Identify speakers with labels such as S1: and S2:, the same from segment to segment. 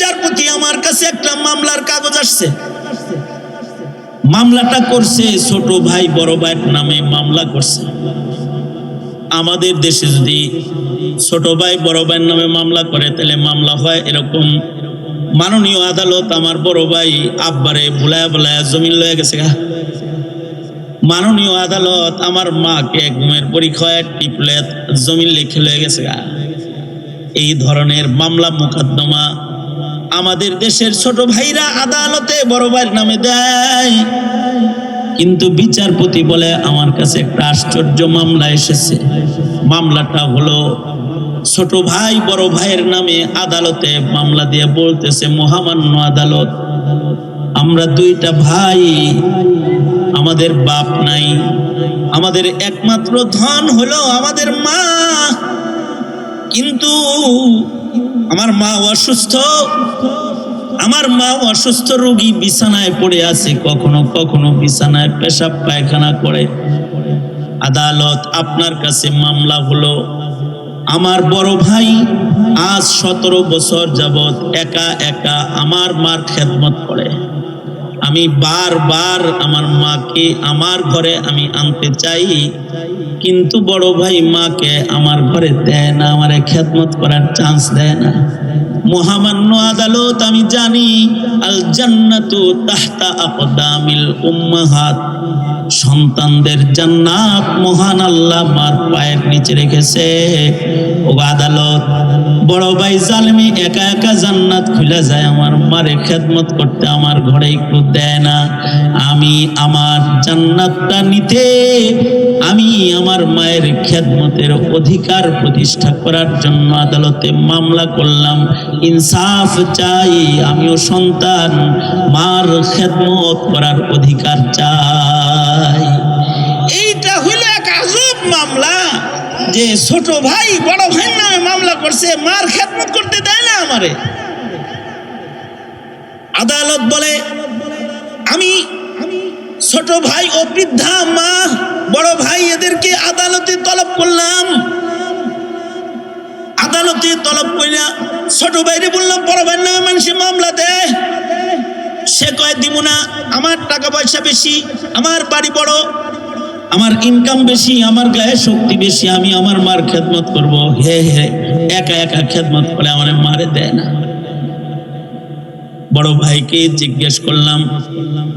S1: বিচারপতি আমার কাছে একটা মামলার কাগজ আসছে। মামলাটা করছে ছোট ভাই, বড় ভাইয়ের নামে মামলা করছে। আমাদের দেশে যদি ছোট ভাই, বড় ভাইয়ের নামে মামলা করে, তাহলে মামলা হয় এরকম মাননীয় আদালত আমার বড় ভাই আব্বারে ভুলায় ভুলায় জমিন লয়ে গেছে গা। মাননীয় আদালত আমার মাকে ঘুমের পরীক্ষায় টিপলে জমিন লিখে লয়ে গেছে গা। এই ধরনের মামলা মোকদ্দমা আমাদের দেশের ছোট ভাইরা আদালতে বড় ভাইয়ের নামে দেয়। কিন্তু বিচারপতি বলে, আমার কাছে একটা আশ্চর্য মামলা এসেছে। মামলাটা হলো ছোট ভাই বড় ভাইয়ের নামে আদালতে মামলা দিয়ে বলতেছে, মহামান্য আদালত, আমরা দুইটা ভাই, আমাদের বাপ নাই, আমাদের একমাত্র ধন হলো আমাদের মা। কিন্তু আমার মা অসুস্থ? আমার মা অসুস্থ রোগী বিছানায় পড়ে আছে, কখনো কখনো বিছানায় পেশাব পায়খানা করে। আদালত আপনার কাছে মামলা হলো, আমার বড় ভাই আজ সতেরো বছর যাবৎ একা একা আমার মার খেদমত করে। আমি বারবার আমার মাকে, আমার ঘরে আমি আনতে চাই, কিন্তু বড় ভাই মাকে আমার ঘরে দেয় না, আমারে খেদমত করার চান্স দেয় না। মহামান্য আদালত, আমি জানি আল জান্নাতু তাহতা আকদামিল উম্মাহাত। সন্তানদের জান্নাত মহান আল্লাহ মার পায়ের নিচে রেখেছে। ও আদালত বড় ভাই জালমি একা একা জান্নাত খুলে যায় আমার মারে খেদমত করতে আমার ঘরে একটু দেয় না। আমি আমার জান্নাতটা নিতে, আমি আমার মায়ের খেদমতের অধিকার প্রতিষ্ঠা করার জন্য আদালতে মামলা করলাম। ইনসাফ চাই, আমিও সন্তান, মার খেদমত করার অধিকার চাই। যে ছোট ভাই, বড় ভাইয়ের নামে মামলা করছে, মার খেদমত করতে দেয় না আমারে। আদালত বলে, আমি ছোট ভাই ও বৃদ্ধা মা, বড় ভাই এদেরকে আদালতে তলব করলাম। আদালতে তলব কইরা ছোট ভাইরে বললাম, বড় ভাইয়ের নামে মানুষে মামলা দেয় সে কয় দিব না, আমার টাকা পয়সা বেশি, আমার বাড়ি বড় আমার ইনকাম বেশি, আমার গায়ে শক্তি বেশি, আমি আমার মার খেদমত করব। হে হে, একা একা খেদমত করে আমার মারে দেয় না। বড় ভাইকে জিজ্ঞেস করলাম,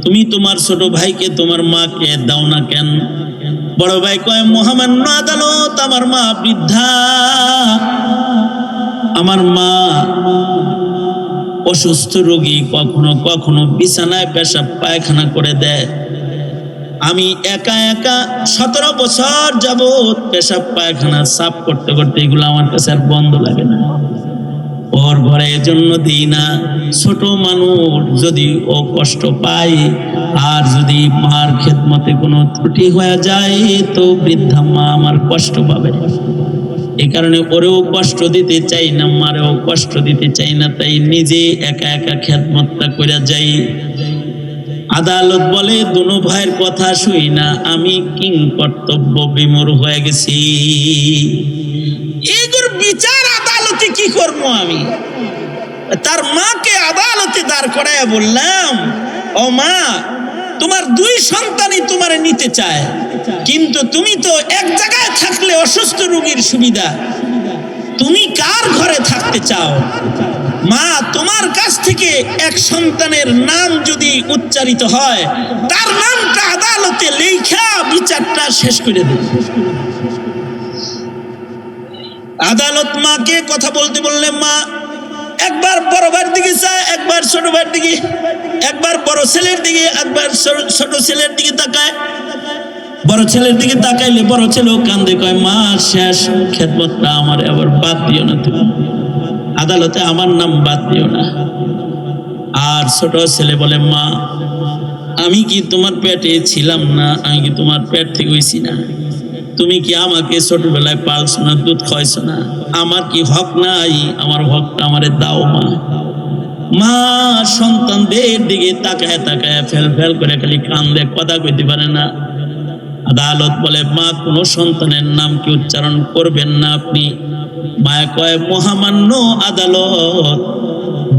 S1: তুমি তোমার ছোট ভাইকে তোমার মাকে দাও না কেন? বড় ভাই কয়, মহামান্য আদালত, আমার মা বৃদ্ধা। আমার মা অসুস্থ রোগী কখনো কখনো বিছানায় পেশাব পায়খানা করে দেয়। আমি একা একা সতেরো বছর যাবৎ পেশাব পায়খানা সাফ করতে করতে এগুলো আমার কাছে আর বন্ধ লাগে না। ওর ঘরে এজন্য দিই না। ছোট মানুষ যদি ও কষ্ট পায়, আর যদি মার খেদমতে কোনো ত্রুটি হয়ে যায়, তো বৃদ্ধা মা আমার কষ্ট পাবে। এই কারণে ওরেও কষ্ট দিতে চাই না, মারেও কষ্ট দিতে চাই না, তাই নিজে একা একা খেদমতটা করে যাই। আদালত বলে, দুনো ভাইয়ের কথা শুই না, আমি কিং কর্তব্য বিমূর হয়ে গেছি। এগুর বিচার আদালতে কি করব আমি? তার মাকে আদালতে দাঁড় করায় বললাম, ও মা, তোমার দুই সন্তানই তোমারে নিতে চায়, কিন্তু তুমি তো এক জায়গায় থাকলে অসুস্থ রোগীর সুবিধা। তুমি কার ঘরে থাকতে চাও? মা, তোমার কাছ থেকে এক সন্তানের নাম যদি উচ্চারিত হয়, তার নামটা আদালতে লেখা বিচারটা শেষ করে দেবে। আদালত মাকে কথা বলতে বললে, মা, একবার বড় ভাইয়ের দিকে চায়, একবার ছোট ভাইয়ের দিকে, একবার বড় ছেলের দিকে, একবার ছোট- ছেলের দিকে তাকায়। বড় ছেলের দিকে তাকাইলে বড় ছেলেও কান্দে, কয়, মা, শেষ খেদমতটা আমার আবার বাদ দিও না তুমি। আদালতে আমার নাম বাদ দিও না। আর ছোট ছেলে বলে, মা, আমি কি তোমার পেটে ছিলাম না? আমি কি তোমার পেট থেকে হইছি না? তুমি কি আমাকে ছোটবেলায় পালছো না, দুধ খাওয়াইছো না? আমার কি হক নাই? আমার হকটা আমারে দাও, মা। মা সন্তানদের দিকে তাকায় তাকায় ফেল ফেল করে খালি কান্দে, কথা কইতে পারে না। আদালত বলে, মা, কোনো সন্তানের নাম কি উচ্চারণ করবেন না আপনি? মায়া কয়, মহামান্য আদালত,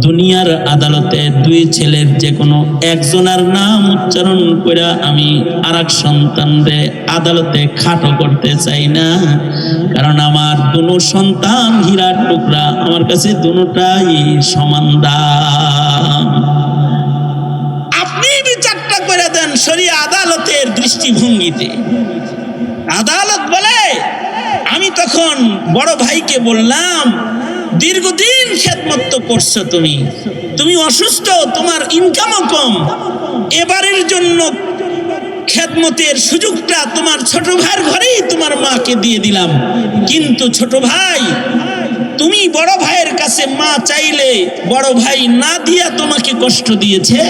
S1: দুনিয়ার আদালতে দুই ছেলের যে কোনো একজনের নাম উচ্চারণ করে আমি আর এক সন্তানরে আদালতে খাটো করতে চাই না। কারণ আমার দুনো সন্তান হীরার টুকরা, আমার কাছে দুটাই সমান দাম। আপনি বিচারটা করে দেন শরীয় আদালতের দৃষ্টিভঙ্গিতে। আদালত বলে তখন বড় ভাইকে বললাম, দীর্ঘদিন খেদমত করছ তুমি। তুমি অসুস্থ, তোমার ইনকামও কম। এবারের জন্য খেদমতের সুযোগটা তোমার ছোট ভাইয়ের ঘরেই তোমার মাকে দিয়ে দিলাম। কিন্তু ছোট ভাই, তুমি বড় ভাইয়ের কাছে মা চাইলে বড় ভাই না দিয়া তোমাকে কষ্ট দিয়েছে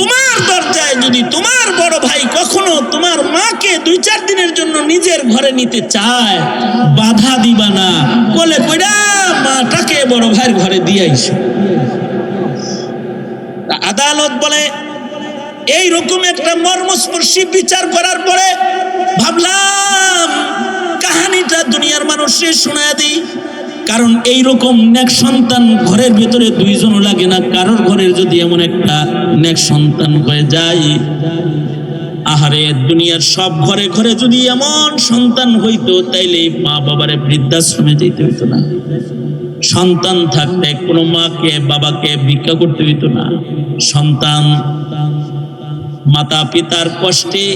S1: তোমার দরজায় যদি তোমার বড় ভাই কখনো তোমার মাকে দুই চার দিনের জন্য নিজের ঘরে নিতে চায়। বাধা দিবা না। বলে, কইরা মাটাকে বড় ভাইয়ের ঘরে দিয়াইছ আদালত বলে, এই রকম একটা মর্মস্পর্শী বিচার করার পরে ভাবলাম, কাহানিটা দুনিয়ার মানুষে শোনায় দিই। কারণ এই রকম নেক সন্তান ঘরের ভিতরে দুইজনও লাগে না। কারোর ঘরের যদি এমন একটা নেক সন্তান হয়ে যায় আহারে দুনিয়ার সব ঘরে ঘরে যদি এমন সন্তান হইতো, তাইলে মা বাবারে বৃদ্ধাশ্রমে যেতে হইতো না। সন্তান থাকতে কোনো মাকে, বাবাকে ভিক্ষা করতে হইতো না। সন্তান মাতা পিতার কষ্টে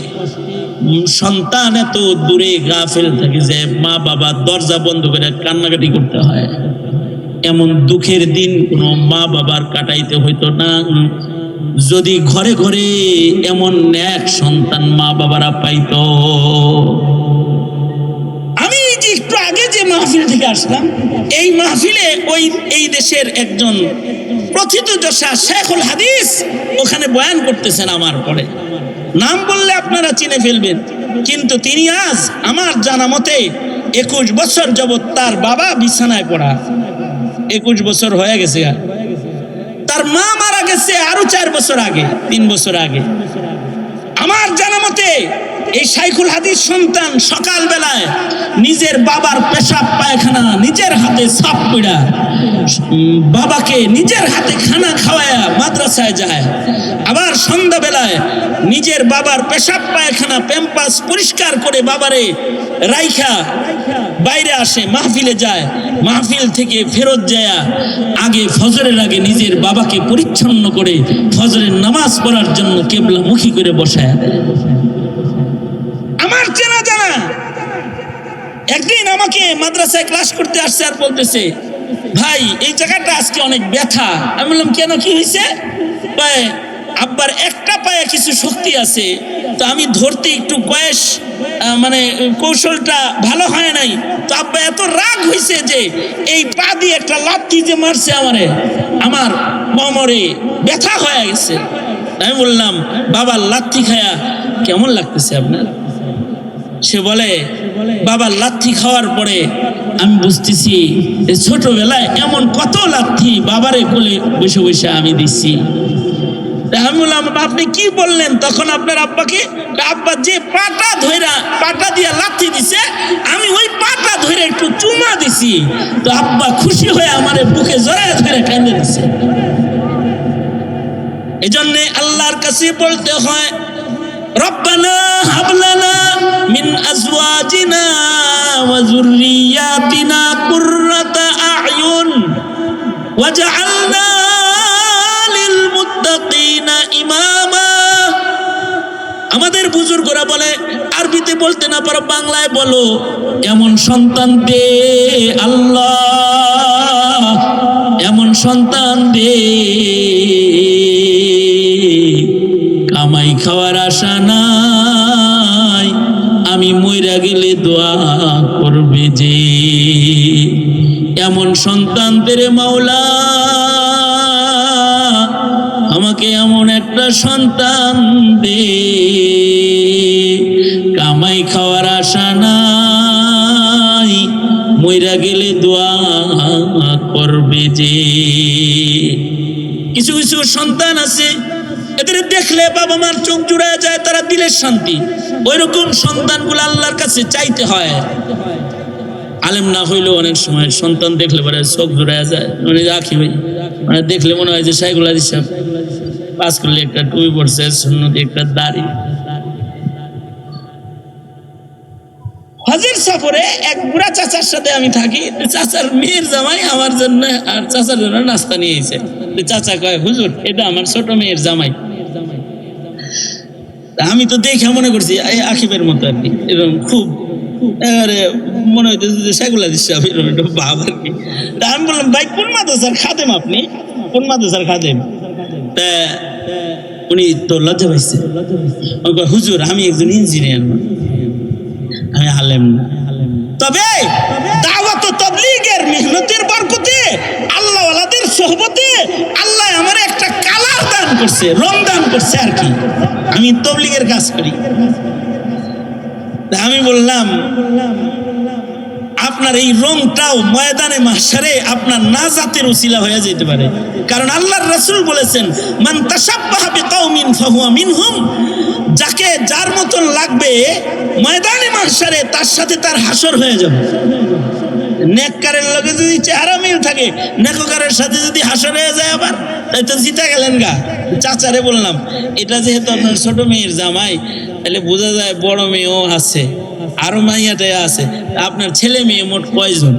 S1: সন্তান এত দূরে গাফেল থাকে যে মা বাবা দরজা বন্ধ করে কান্নাকাটি করতে হয়। এমন দুঃখের দিন কোনো মা বাবার কাটাইতে হইতো না। যদি ঘরে ঘরে এমন এক সন্তান মা বাবারা পাইতো। আমি যে একটু আগে যে মাহফিল থেকে আসলাম, এই মাহফিলে ওই, এই দেশের একজন প্রথিত যশা শেখুল হাদিস ওখানে বয়ান করতেছেন আমার পরে। নাম বললে আপনারা চিনে ফেলবেন, কিন্তু তিনি আজ আমার জানা মতে একুশ বছর যাবৎ তার বাবা বিছানায় পড়া। একুশ বছর হয়ে গেছে তার মা মারা গেছে আরও চার বছর আগে, তিন বছর আগে। আমার জানা মতে, এই সাইকুল হাদিস সন্তান সকাল বেলায় নিজের বাবার পেশাব পায়খানা নিজের হাতে সাপ পিড়া বাবাকে নিজের হাতে খানা খাওয়ায়া মাদ্রাসায় যায়। আবার সন্ধ্যা বেলায় নিজের বাবার পেশাব পায়খানা, প্যাম্পাস পরিষ্কার করে বাবারে রাইখা বাইরে আসে, মাহফিলে যায়, মাহফিল থেকে ফেরত যায়, আগে ফজরের আগে নিজের বাবাকে পরিচ্ছন্ন করে ফজরের নামাজ পড়ার জন্য কেবলা মুখী করে বসায়। আমার চেনা জানা, একদিন আমাকে মাদ্রাসায় ক্লাস করতে আসছে আর বলতেছে, ভাই, এই জায়গাটা আজকে অনেক ব্যথা। আমি বললাম, কেন, কি হয়েছে? আব্বার একটা পায়ে কিছু শক্তি আছে, তো আমি ধরতে একটু কয়েস মানে কৌশলটা ভালো হয় নাই, তো আব্বা এত রাগ হয়েছে যে এই পা দিয়ে একটা লাথি যে মারছে আমারে, আমার কোমরে ব্যথা হয়ে গেছে। আমি বললাম, বাবার লাথি খায়া কেমন লাগতেছে আপনার? সে বলে বাবা লাথি খাওয়ার পরে আমি বুঝতেছি ছোটবেলায় এমন কত লাথি বাবারে কোলে বসে বসে আমি দিচ্ছি তা আমি বললাম আপনি কি বললেন? তখন আপনার আব্বাকে, আব্বা, যে পাটা ধইরা, পাটা দিয়ে লাথি দিছে, আমি ওই পাটা ধরে একটু চুমা দিছি। তো আব্বা খুশি হয়ে আমারে বুকে জড়ায় ধরে কেঁদে দিছে। এজন্যে আল্লাহর কাছে বলতে হয় হাবলানা মিন আজওয়াজিনা ওয়া যুররিয়াতিনা কুররাতা আয়ুন ওয়াজআলনা লিল ইমামা। আমাদের বুজুর্গরা বলে, আরবিতে বলতে না পারো, বাংলায় বলো, এমন সন্তান দে আল্লাহ, এমন সন্তান দে। কামাই খাওয়ার আশা নাই, আমি মইরা গেলে দোয়া করবে যে, এমন সন্তান তেরে মাওলা আমাকে এমন একটা সন্তান দে। কামাই খাওয়ার আশা নাই, মইরা গেলে দোয়া করবে যে। কিছু কিছু সন্তান আছে, এদের দেখলে বাবা মার চোখ জুড়ায় যায়, তারা দিলের শান্তি। ওই রকম সন্তানগুলো আল্লাহর কাছে চাইতে হয়। আলেম না হইলেও অনেক সময় সন্তান দেখলে পরে চোখ ঘুরে যায়। মানে রাখি ভাই। মানে দেখলে মনে হয় যে সাইকুল আদি সাহেব পাস করলে একটা টুপি পড়ছে সুন্নতি একটা দাড়ি। হজের সফরে এক বুড়া চাচার সাথে আমি থাকি। চাচার মেয়ের জামাই আমার জন্য, আর চাচার জন্য নাস্তা নিয়ে এসে। চাচা কয়, হুজুর, এটা আমার ছোট মেয়ের জামাই। আমি তো দেখে মনে করছি, এই আকিবের মতো আর কি। এরকম খুব এবারে মনে হইতেছে যে সেগুলা দিচ্ছে আমি। ভাব আর কি তা আমি বললাম, ভাই, কোন মাদ্রাসার খাদেম আপনি? কোন মাদ্রাসার খাদেম? তা উনি তো লজ্জা পাইছে। হুজুর, আমি একজন ইঞ্জিনিয়ার আমি হালেম না। তবে দাওয়াত তবলিগের মেহনতের বরকতে আল্লাহ ওয়ালাদের আল্লাহ আমার একটা কালার দান করছে, রং দান করছে আর কি। আমি তবলিগের কাজ করি। আমি বললাম, আপনার এই রংটাও ময়দানে মাসারে আপনার নাজাতের উচিলা হয়ে যেতে পারে। কারণ আল্লাহর রাসূল বলেছেন, মান ফাহুয়া মিনহুম যাকে যার মতন লাগবে ময়দানে মাসারে তার সাথে তার হাসর হয়ে যাবে। নেককারের লগে যদি চেহারা মিল থাকে, নেককারের সাথে যদি হাসর হয়ে যায় আবার। তো জিতে গেলেন গা। চাচারে বললাম, এটা যেহেতু আপনার ছোট মেয়ের জামাই, তাহলে বোঝা যায় বড় মেয়েও আছে, আরও মাইয়াটাই আছে। আপনার ছেলে মেয়ে মোট কয়জন?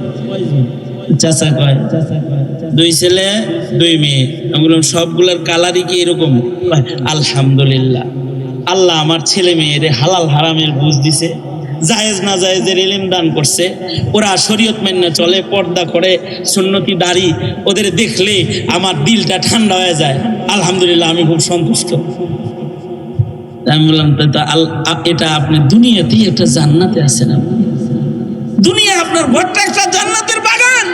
S1: চাচা কয়, দুই ছেলে, দুই মেয়ে। আমি বললাম, সবগুলোর কালারই কি এরকম? আলহামদুলিল্লাহ। আল্লাহ আমার ছেলে মেয়ের হালাল হারামের বুঝ দিছে। জায়েজ না জায়েজের এলেম দান করছে। ওরা শরীয়ত মেনে চলে, পর্দা করে, সুন্নতি দাড়ি ওদের দেখলে আমার দিলটা ঠান্ডা হয়ে যায়। আলহামদুলিল্লাহ, আমি খুব সন্তুষ্ট। আমি বললাম, "তা- তা, আল- আ- এটা আপনি দুনিয়াতেই একটা জান্নাতে আছেন দুনিয়া আপনার ঘরটা একটা জান্নাতের বাগান।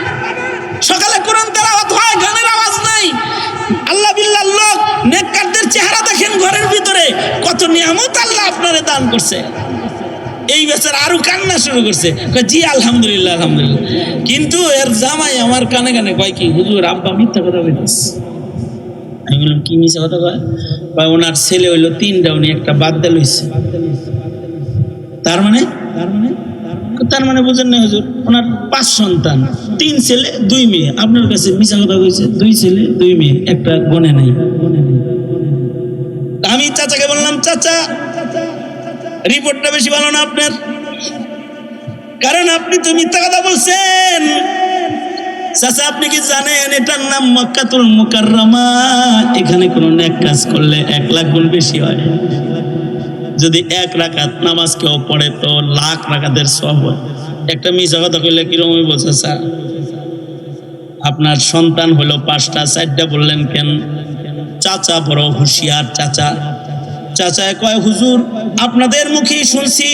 S1: সকালে কোরআন তেলাওয়াত হয়, গানের আওয়াজ নাই। আল্লাহ বিল্লাহ লোক, নেককারদের চেহারা দেখেন ঘরের ভিতরে। কত নিয়ামত আল্লাহ আপনারে দান করছে। এই বেচার আরও কান্না শুরু করছে। জি, আলহামদুলিল্লাহ আলহামদুলিল্লাহ। কিন্তু এর জামাই আমার কানে কানে কয় কি, হুজুর, আব্বা মিথ্যা কথা বলতেছে আমি বললাম, কি মিশা কথা কয়? কয়, ওনার ছেলে হইল তিনটা, উনি একটা বাদ দিল হইছে তার মানে? তার মানে? তার মানে বুঝেন না হুজুর, ওনার পাঁচ সন্তান, তিন ছেলে, দুই মেয়ে। আপনার কাছে মিশা কথা কইছে, দুই ছেলে, দুই মেয়ে, একটা গনে নাই। আমি চাচাকে বললাম, চাচা রিপোর্টটা বেশি ভালো না আপনার? কারণ আপনি তো মিথ্যা কথা বলছেন। চাচা, আপনি কি জানেন এটার নাম মক্কাতুল মুকাররমা? এখানে কোনো নেক কাজ করলে এক লাখ গুণ বেশি হয়। যদি এক রাকাত নামাজ কেউ পড়ে, তো লাখ রাকাতের সব হয়। একটা মিশা কথা কইলে কীরকম হইব, চাচা? আপনার সন্তান হলো পাঁচটা, চারটা বললেন কেন? চাচা বড় হুঁশিয়ার চাচা। চাচা কয়, হুজুর, আপনাদের মুখেই শুনছি।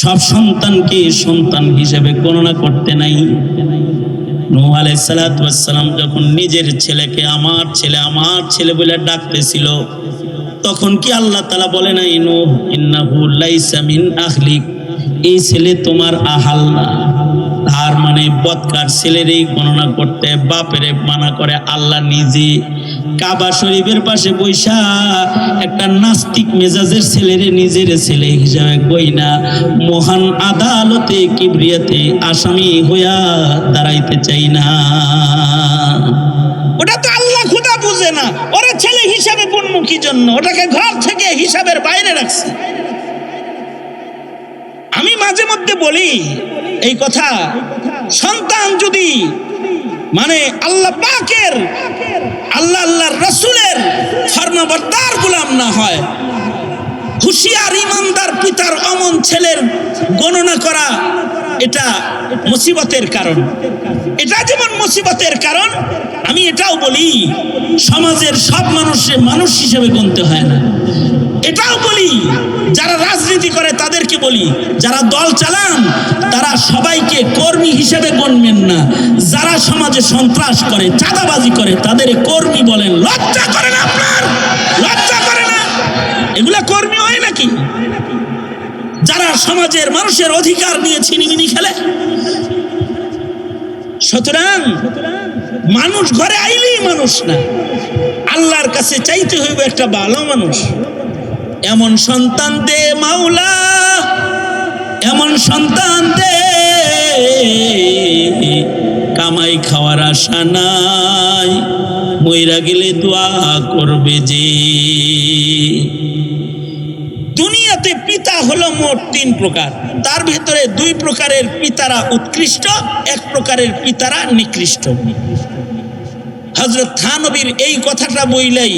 S1: সব সন্তানকে সন্তান হিসেবে গণনা করতে নাই। নূহ আলাইহিস সালাতু যখন নিজের ছেলেকে, আমার ছেলে আমার ছেলে বলে ডাকতেছিল, তখন কি আল্লাহ তাআলা বলে নাই, নূহ, ইন্নাহু লাইসা মিন আহলিক এই ছেলে তোমার আহাল না। তার মানে বৎকার ছেলেরই গণনা করতে, বাপেরে মানা করে আল্লাহ নিজে কাবা শরীফের পাশে বৈশা একটা নাস্তিক মেজাজের ছেলেরে নিজের ছেলে হিসাবে গইনা মহান আদালতে কিবরিয়াতে আসামি হইয়া দাঁড়াইতে চাই না। ওটা তো আল্লাহ খুদা বুঝে না। ওরা ছেলে হিসাবে পণ্য কি জন্য? ওটাকে ঘর থেকে হিসাবের বাইরে রাখছে। আমি মাঝে মধ্যে বলি, এই কথা, সন্তান যদি মানে আল্লাহ পাকের আল্লাহ আল্লাহর রসুলের ধর্মবর্তার গুলাম না হয়। হুশিয়ার ইমানদার পিতার অমন ছেলের গণনা করা এটা মুসিবতের কারণ। এটা যেমন মুসিবতের কারণ, আমি এটাও বলি, সমাজের সব মানুষে মানুষ হিসেবে গণতে হয় না। এটাও বলি, যারা রাজনীতি করে তাদেরকে বলি, যারা দল চালান, তারা সবাইকে কর্মী হিসেবে গণবেন না। যারা সমাজে সন্ত্রাস করে, চাঁদাবাজি করে, তাদের কর্মী বলেন, লজ্জা করে না আপনার? লজ্জা করে না? এগুলা কর্মী হয় নাকি? যারা সমাজের মানুষের অধিকার নিয়ে ছিনিমিনি খেলে। সুতরাং মানুষ ঘরে আইলেই মানুষ না। আল্লাহর কাছে চাইতে হইবে একটা ভালো মানুষ। এমন সন্তান দে মাওলা, এমন সন্তান দে। কামাই খাওয়ার আশা নাই, মইরা গেলে দোয়া করবে যে। দুনিয়াতে পিতা হলো মোট তিন প্রকার, তার ভিতরে দুই প্রকারের পিতারা উৎকৃষ্ট, এক প্রকারের পিতারা নিকৃষ্ট। হজরত থানবীর এই কথাটা বইলাই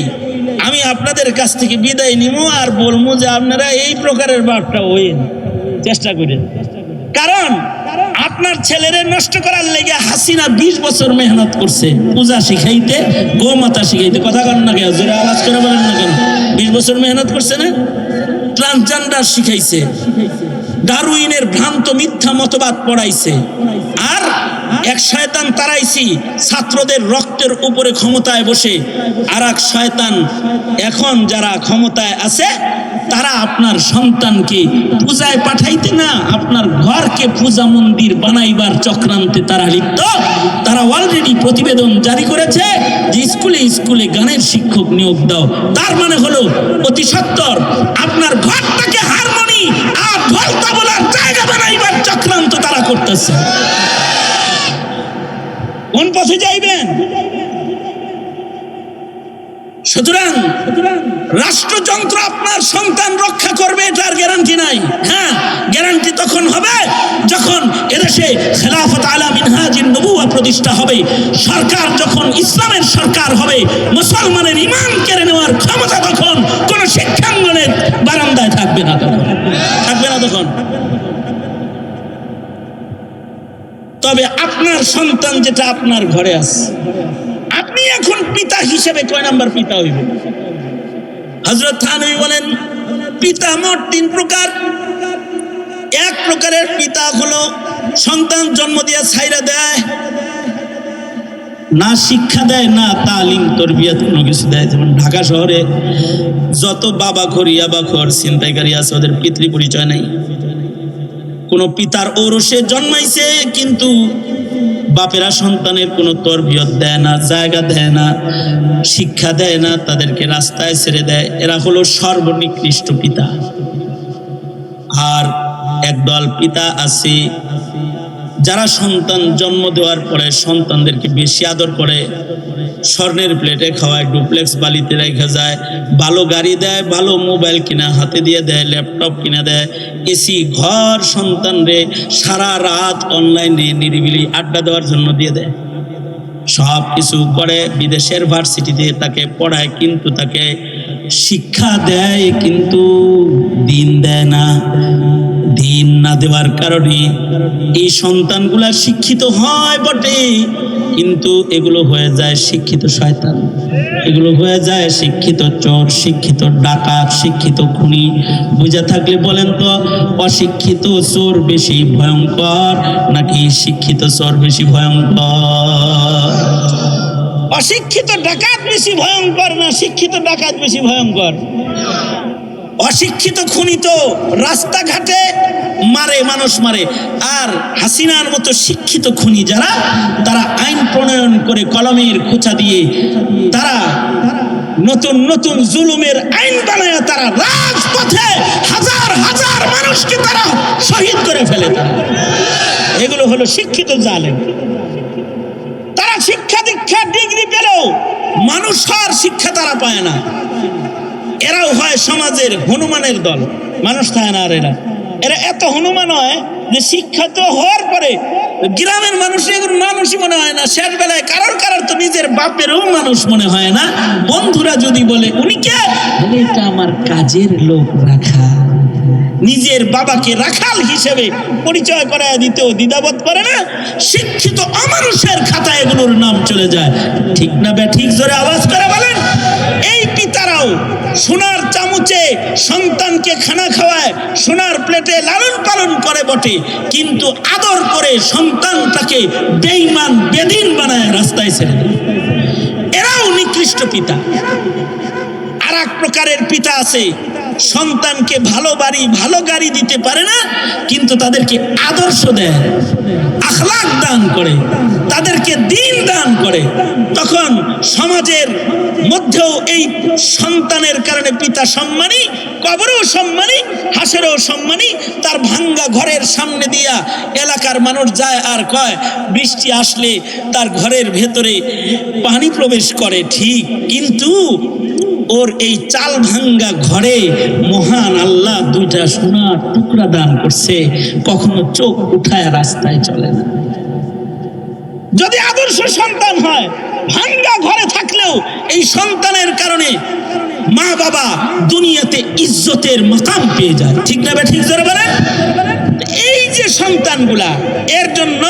S1: আমি আপনাদের কাছ থেকে বিদায় নিব আর বলব যে আপনারা এই প্রকারের বাপটা হইন চেষ্টা করেন। কারণ আপনার ছেলেরে নষ্ট করার লেগে হাসিনা বিশ বছর মেহনত করছে। পূজা শিখাইতে, গোমাতা শিখাইতে। কথা কন না জোরে আওয়াজ করে বলেন না কেন? বিশ বছর মেহনত করছে না? ট্রান্সজেন্ডার শিখাইছে। ডারউইনের ভ্রান্ত মিথ্যা মতবাদ পড়াইছে। এক শয়তান তারাইছি, ছাত্রদের রক্তের উপরে ক্ষমতায় বসে। আর এক শয়তান এখন যারা ক্ষমতায় আছে, তারা আপনার সন্তানকে পূজায় পাঠাইতে না, আপনার ঘরকে পূজা মন্দির বানাইবার চক্রান্তে তারা লিপ্ত। তারা অলরেডি প্রতিবেদন জারি করেছে যে স্কুলে স্কুলে গানের শিক্ষক নিয়োগ দাও। তার মানে হলো অতি সত্তর, আপনার ঘরটাকে হারমোনি আর ভলতা বলার জায়গা বানাইবার চক্রান্ত তারা করতেছে। কোন পথে যাইবেন? সুতরাং রাষ্ট্রযন্ত্র আপনার সন্তান রক্ষা করবে, এটার গ্যারান্টি নাই। হ্যাঁ গ্যারান্টি তখন হবে যখন এদেশে খেলাফত আলা মিনহাজিন নবুয়া প্রতিষ্ঠা হবে। সরকার যখন ইসলামের সরকার হবে, মুসলমানের ইমান কেড়ে নেওয়ার ক্ষমতা তখন কোন শিক্ষাঙ্গনের বারান্দায় থাকবে না তখন। থাকবে না তখন। তবে আপনার সন্তান যেটা আপনার ঘরে আছে, আপনি এখন পিতা হিসেবে কয় নাম্বার পিতা হইব? হজরত থানবী বলেন, পিতা মোট তিন প্রকার। এক প্রকারের পিতা হলো সন্তান জন্ম দিয়ে ছাইরা দেয়, না শিক্ষা দেয়, না তালিম, তরবিয়ত, কোনো কিছু দেয়। যেমন ঢাকা শহরে যত বাবা খর ইয়াবা খর ছিনতাইকারী আছে, ওদের পিতৃ পরিচয় নেই। কোনো পিতার ঔরসে জন্মাইছে, কিন্তু বাপেরা সন্তানের কোনো তরবিয়ত দেয় না, জায়গা দেয় না, শিক্ষা দেয় না, তাদেরকে রাস্তায় ছেড়ে দেয়। এরা হলো সর্বনিকৃষ্ট পিতা। আর একদল পিতা আছে, যারা সন্তান জন্ম দেওয়ার পরে সন্তানদেরকে বেশি আদর করে স্বর্ণের প্লেটে খাওয়ায়, ডুপ্লেক্স বালিতে রেখে যায়, ভালো গাড়ি দেয়, ভালো মোবাইল কিনা, হাতে দিয়ে দেয়, ল্যাপটপ কিনে দেয়। এসি ঘর সন্তানরে সারা রাত অনলাইনে নিরিবিলি আড্ডা দেওয়ার জন্য দিয়ে দেয়। সব কিছু করে বিদেশের ভার্সিটিতে তাকে পড়ায়, কিন্তু তাকে শিক্ষা দেয়, কিন্তু দিন দেয় না। দিন না দেওয়ার কারণে এই সন্তানগুলা শিক্ষিত হয় বটে। কিন্তু এগুলো হয়ে যায় শিক্ষিত শয়তান। এগুলো হয়ে যায় শিক্ষিত চোর, শিক্ষিত ডাকাত, শিক্ষিত খুনি। বুঝে থাকলে বলেন তো, অশিক্ষিত চোর বেশি ভয়ঙ্কর নাকি শিক্ষিত চোর বেশি ভয়ঙ্কর? অশিক্ষিত ডাকাত বেশি ভয়ঙ্কর না শিক্ষিত ডাকাত বেশি ভয়ঙ্কর? অশিক্ষিত খুনি তো রাস্তাঘাটে মারে, মানুষ মারে। আর হাসিনার মতো শিক্ষিত খুনি যারা, তারা আইন প্রণয়ন করে কলমের খোঁচা দিয়ে তারা নতুন নতুন জুলুমের আইন বানায় তারা রাজপথে হাজার হাজার মানুষকে তারা শহীদ করে ফেলে তারা। এগুলো হলো শিক্ষিত জালেম। তারা শিক্ষা দীক্ষা ডিগ্রি পেলেও মানুষ হওয়ার শিক্ষা তারা পায় না। এরাও হয় সমাজের হনুমানের দল। মানুষ থাকে না আর এরা। এরা এত হনুমান হয় যে শিক্ষিত হওয়ার পরে গ্রামের মানুষ এগুলো মানুষই মনে হয় না। শেষ বেলায় কারোর কারোর তো নিজের বাপেরও মানুষ মনে হয় না। বন্ধুরা যদি বলে, উনি কে? এটা আমার কাজের লোক রাখা। নিজের বাবাকে রাখাল হিসেবে পরিচয় করায় দিতেও দ্বিধাবোধ করে না। শিক্ষিত অমানুষের খাতা এগুলোর নাম চলে যায়। ঠিক না বে? ঠিক জোরে আওয়াজ করে বলেন। সোনার চামচে সন্তানকে খানা খাওয়ায়, সোনার প্লেটে লালন পালন করে বটে, কিন্তু আদর করে সন্তানটাকে বেইমান বেদিন বানায় রাস্তায় ছেড়ে এরাও নিকৃষ্ট পিতা। আর এক প্রকারের পিতা আছে, সন্তানকে ভালো বাড়ি, ভালো গাড়ি দিতে পারে না, কিন্তু তাদেরকে আদর্শ দেয় আখলাক দান করে। তাদেরকে দিন দান করে। তখন সমাজের মধ্যেও এই সন্তানের কারণে পিতা সম্মানী, কবরও সম্মানী, হাসেরও সম্মানী, তার ভাঙ্গা ঘরের সামনে দিয়া এলাকার মানুষ যায় আর কয়, বৃষ্টি আসলে তার ঘরের ভেতরে পানি প্রবেশ করে। ঠিক, কিন্তু ওর এই চাল ভাঙ্গা ঘরে মহান আল্লাহ দুইটা সোনার টুকরা দান করছে, কখনো চোখ উঠায় রাস্তায় চলে না। যদি আদর্শ সন্তান হয়, ভাঙ্গা ঘরে থাকলেও এই সন্তানের কারণে মা বাবা দুনিয়াতে ইজ্জতের মাকাম পেয়ে যায়। ঠিক না ঠিক জোরে বলেন? এই যে সন্তানগুলা, এর জন্য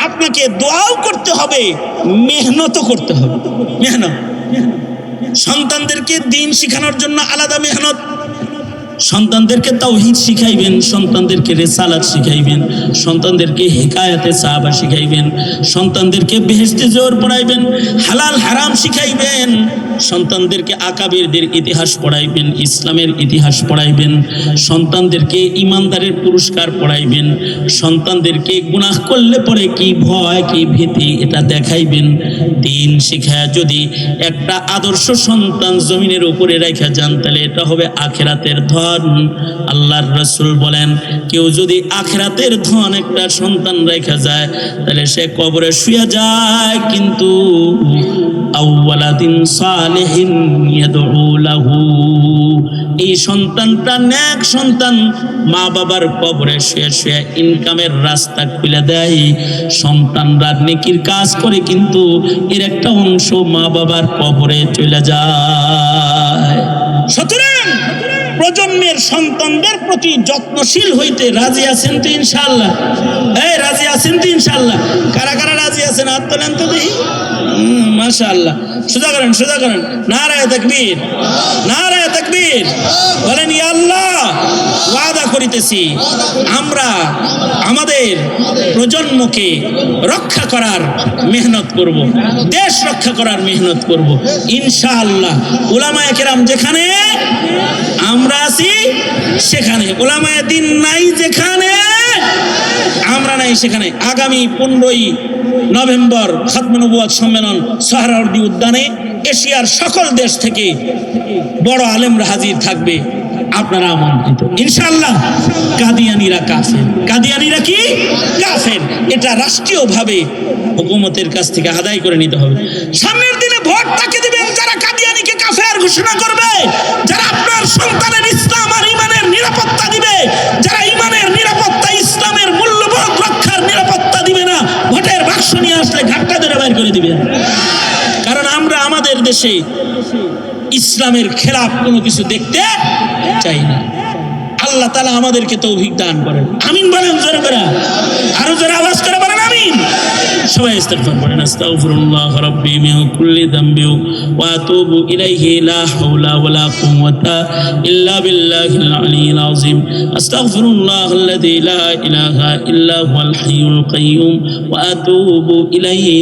S1: আপনাকে দোয়াও করতে হবে, মেহনতও করতে হবে। মেহনত। সন্তানদেরকে দিন শেখানোর জন্য আলাদা মেহনত। সন্তানদেরকে তাওহিদ শিখাইবেন, সন্তানদেরকে রেসালাত শিখাইবেন, সন্তানদেরকে হেকায়াতে সাহাবা শিখাইবেন, সন্তানদেরকে বেহেস্তে জোর পড়াইবেন, হালাল হারাম শিখাইবেন। সন্তানদেরকে আকাবিরদের ইতিহাস পড়াইবেন, ইসলামের ইতিহাস পড়াইবেন, সন্তানদেরকে ইমানদারের পুরস্কার পড়াইবেন, সন্তানদেরকে গুনাহ করলে পরে কি ভয়, কি ভীতি, এটা দেখাইবেন। দিন শিখায় যদি একটা আদর্শ সন্তান জমিনের উপরে রেখে যান, তাহলে এটা হবে আখেরাতের ধন। আল্লাহর রসুল বলেন, কেউ যদি আখেরাতের ধন একটা সন্তান রেখে যায়, তাহলে সে কবরে শুয়ে যায়, কিন্তু আউওয়ালাদিন সালেহিন এই সন্তানটা নেক সন্তান মা বাবার কবরে শুয়ে শুয়ে ইনকামের রাস্তা খুলে দেয়। সন্তানরা নেকির কাজ করে, কিন্তু এর একটা অংশ মা বাবার কবরে চলে যায়। সুতরাং প্রজন্মের সন্তানদের প্রতি যত্নশীল হইতে রাজি আছেন তো ইনশাল্লাহ এই, রাজি আছেন তো ইনশাল্লাহ কারা কারা রাজি আছেন? হাত তোলেন তো দেখি। মাশাআল্লাহ। সোজা করেন সোজা করেন। নারায় তাকবীর। নারায় তাকবীর। বলেন, ইয়া আল্লাহ, ওয়াদা করিতেছি। আমরা আমাদের প্রজন্মকে রক্ষা করার মেহনত করব। দেশ রক্ষা করার মেহনত করব। ইনশাআল্লাহ। উলামায়ে কেরাম যেখানে আমরা আছি সেখানে। ওলামায়ে দিন নাই যেখানে, আমরা নাই সেখানে। আগামী পনেরোই নভেম্বর খাতমনবুয়াদ সম্মেলন সোহরাওয়ার্দী উদ্যানে এশিয়ার সকল দেশ থেকে বড় আলেমরা হাজির থাকবে। আপনারা আমন্ত্রিত। ইনশাল্লাহ কাদিয়ানিরা কাফের। কাদিয়ানিরা কি? কাফের। এটা রাষ্ট্রীয়ভাবে হুকুমতের কাছ থেকে আদায় করে নিতে হবে। সামনের দিনে ভোট তাকে দিবেন যারা কাদিয়ানিকে কাফের ঘোষণা করবে। সন্তানের ইসলাম আর ইমানের নিরাপত্তা দিবে। যারা ইমানের নিরাপত্তা, ইসলামের মূল্যবোধ রক্ষার নিরাপত্তা দিবে না, ভোটের বাক্স নিয়ে আসলে ঘাটটা ধরে করে দিবেন কারণ আমরা আমাদের দেশে ইসলামের খেলাফ কোনো কিছু দেখতে চাই না। আল্লাহ তালা আমাদেরকে তৌফিক দান করেন। আমিন বলেন জোরে আরও জোরে আওয়াজ করে সবাই ইস্তেগফার করেন আস্তাগফিরুল্লাহ রাব্বি মিন কুল্লি যামবি ওয়া আতুবু ইলাইহি লা হাওলা ওয়ালা কুওয়াতা ইল্লা বিল্লাহিল আলিয়্যিল আযীম আস্তাগফিরুল্লাহ আল্লাযী লা ইলাহা ইল্লা হুয়াল হাইয়ুল কাইয়্যুম ওয়া আতুবু ইলাইহি